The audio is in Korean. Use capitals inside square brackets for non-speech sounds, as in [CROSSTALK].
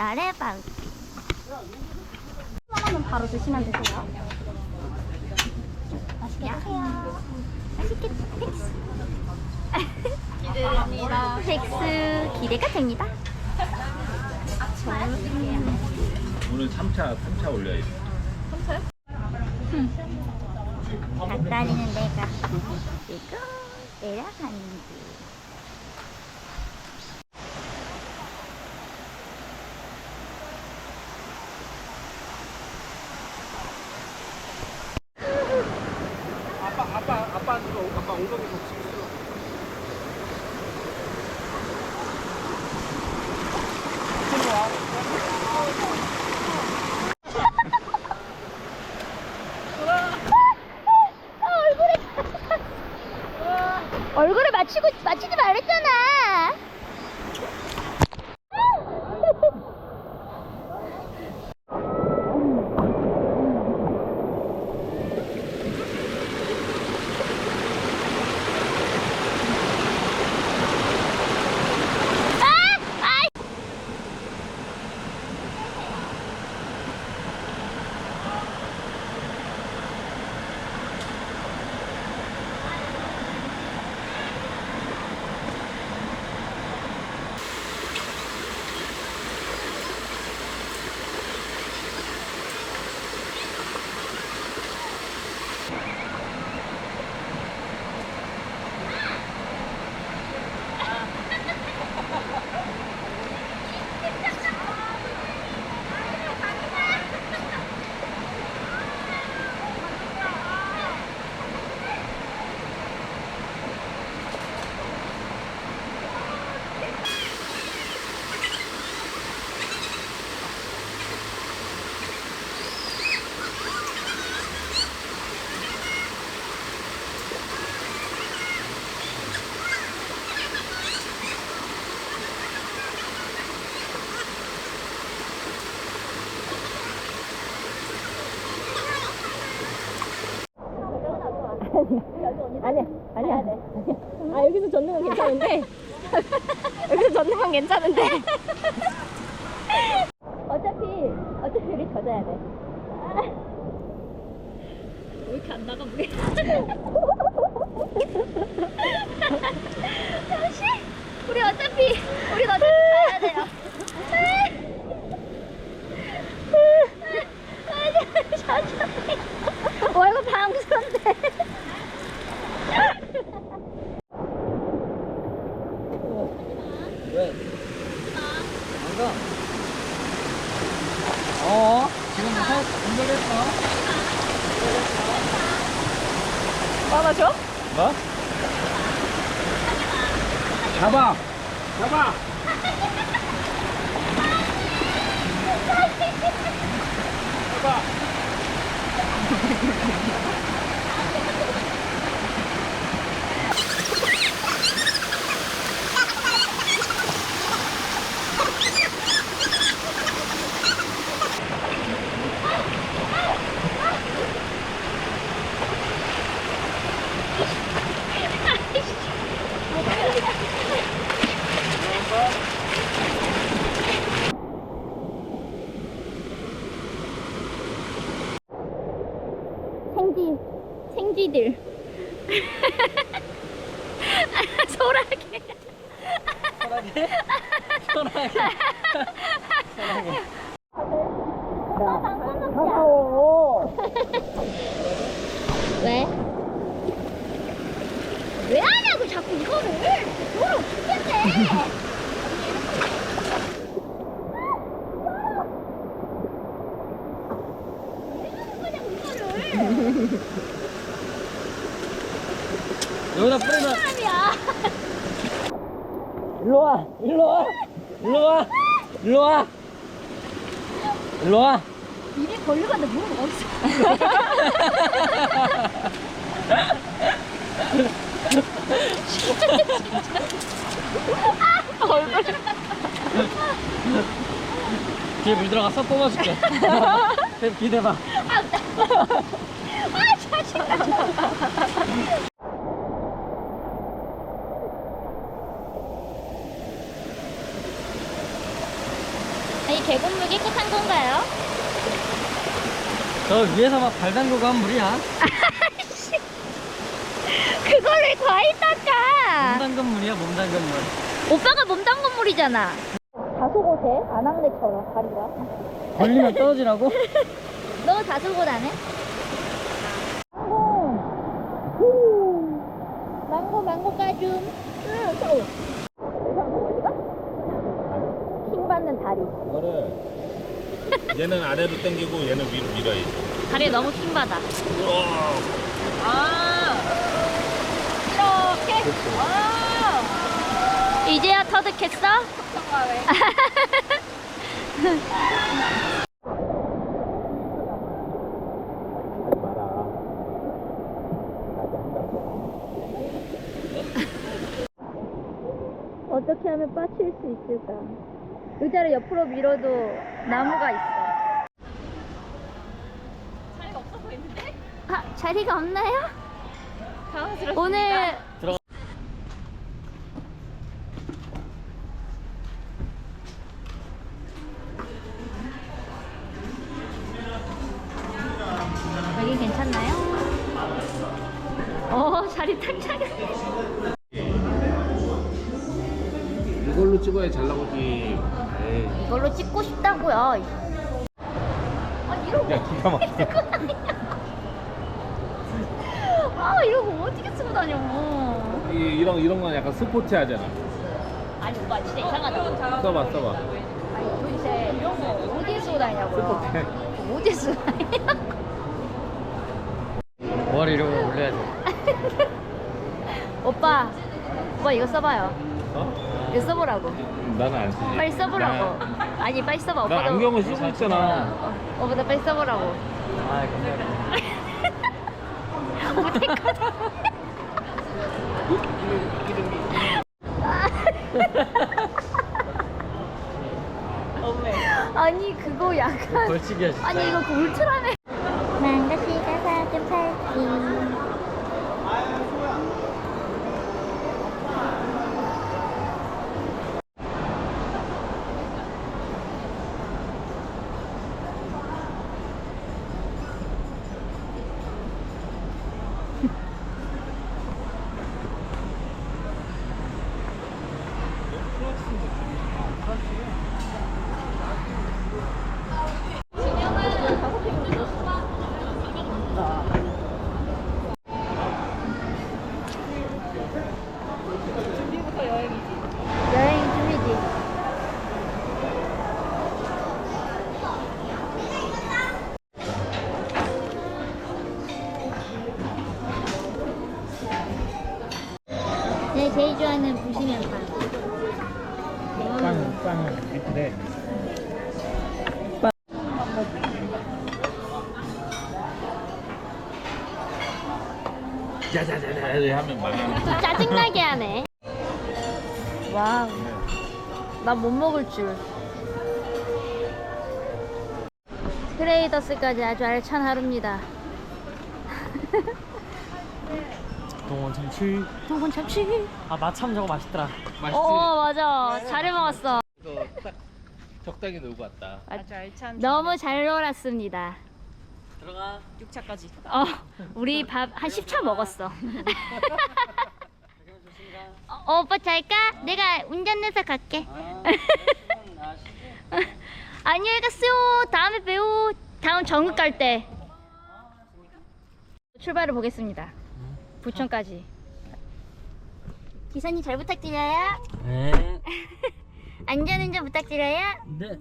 나래빵. 하나만 바로 드시면 되세요. 맛있게 드세요. 맛있게 텍스. 기대됩니다. 텍스 기대가 됩니다. 오늘 3차, 3차 올려야 돼. 닭다리는 내가 이거 내려가는 길. 아빠 아빠 아빠 엉덩이 덮치기 싫어. 얼굴에 맞추고 맞추지 말랬잖아. 아! 아이! 아니야, 아니야, 아니야. 아, 여기서 젓는 건 괜찮은데. 여기서 젓는 건 괜찮은데. 어차피, 어차피 우리 젖어야 돼. 왜 이렇게 안 나가, 무게? 잠시 우리 어차피 우리 어차피 가야 돼요. 와 이거 방송인데. 왜? 안 가. 어? 지금 살 공격했어? 받아줘? 뭐? 잡아. 잡아. 잡아. 생쥐들. [LAUGHS] 소라게. 편하게. 편하게. 가까워. 왜? 왜 하냐고 자꾸 이거를 더러워 죽겠네 여기다 뿌리면 일로 와. 일로 와. 일로 와. 일로 와. 일로 와. 입에 걸려갔는데 뭐 없어 뒤에 물 들어가서 뽑아줄게. 기대봐. 아 자식아 계곡물 깨끗한 건가요? 저 위에서 막 발 담그고 한 물이야. [LAUGHS] 그거를 과일 몸 닦아. 담근 물이야, 몸 담근 물. 오빠가 몸 담근 물이잖아. 다소곳해? 안악내처럼 다리가. 걸리면 떨어지라고? [LAUGHS] 너 다소곳 안 해? 망고 망고 까줌. 킹 받는 다리. 이거를 얘는 아래로 당기고 얘는 위로 밀어야지. 다리 너무 킹 받아. 우와. 아 이렇게. 와. 이제야 터득했어? 하지 마라. 나도 한다고. 어떻게 하면 빠칠 수 있을까? 의자를 옆으로 밀어도 나무가 있어. 자리가 없어 보이는데? 아, 자리가 없나요? 당황스럽습니다. 오늘 들어가. 여기 괜찮나요? 어, 자리 탁 차게. 이걸로 찍어야 잘 나오지. 에이. 이걸로 찍고 싶다고요. 아, 이러고 야 기가 막혀. 아, 이러고 어떻게 쓰고 다녀? 이, 이런 이런 건 약간 스포티하잖아. 아니 오빠 진짜 이상하다. 써봐 써봐. 아니 도대체 이런 거 어디에 쓰고 다니냐고요? 어디에 쓰고 다니냐고? 머리 이러고 올려야 돼. [LAUGHS] 오빠, 오빠 이거 써봐요. 어? 이거 써보라고. 나는 안 쓰지. 빨리 써보라고. 나, 아니 빨리 써봐. 나 오빠도. 안경을 쓰고 있잖아. 어, 오빠도 빨리 써보라고. 아, 감사합니다. 못했거든. 아니 그거 약간 벌칙이야, 진짜. 아니 이거 그 울트라맨 망가씨가 사준 팔찌 여행 준비지 내 제일 좋아하는 부시면 빵. 빵, 빵 밑에. 자자자자 하면 막. 짜증나게 하네. 와우. 난 못 먹을 줄. 트레이더스까지 아주 알찬 하루입니다 [LAUGHS] 동원 참치. 동건 참치 아, 마참 저거 맛있더라. 맛있지? 어 맞아 잘 먹었어 이거 딱 적당히 놀고 왔다. 아주 알찬 너무 잘 놀았습니다 들어가. 6차까지. 어 우리 밥 한 10차 먹었어 어, 오빠 잘까? 내가 운전해서 갈게 [LAUGHS] 안녕히 가세요 다음에 봬요 다음 정읍 갈때 출발을 보겠습니다 부천까지 기사님 잘 부탁드려요 네. [LAUGHS] 안전운전 부탁드려요 네.